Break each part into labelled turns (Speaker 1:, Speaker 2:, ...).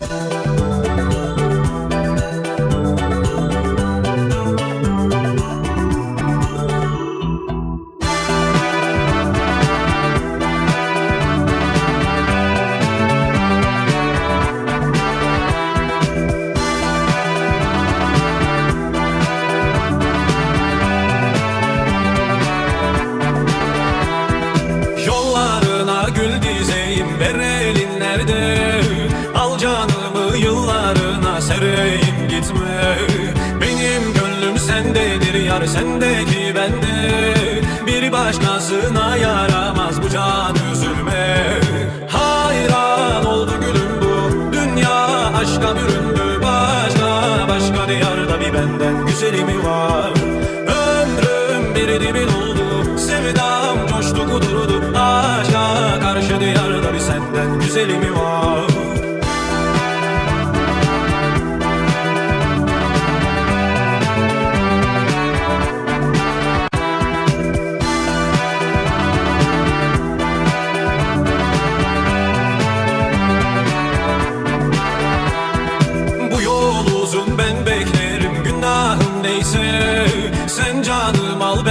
Speaker 1: Thank you. Sendeki bende Bir başkasına yaramaz bu can üzülme. Hayran oldu gülüm bu dünya aşka büründü Başka başka diyarda bir benden güzeli mi var. Ömrüm bir dibin oldu Sevdam coştu kudurdu Aşka karşı diyarda bir senden güzeli mi var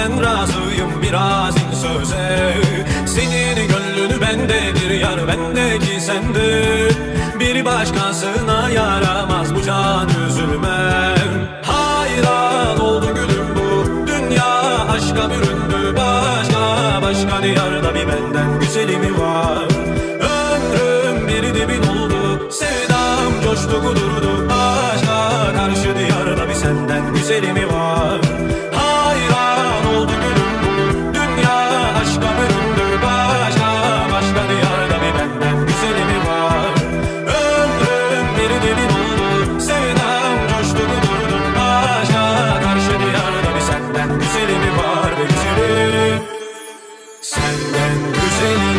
Speaker 1: ben razıyım biraz söze. Senin gönlünü bendedir yar bendeki sende. Bir başkasına yaramaz bu can üzülmem Hayran oldu gülüm bu dünya aşka büründü. Başka başka diyarda bir benden güzeli mi var. Ömrüm bir dibin oldu Sevdam coştu singing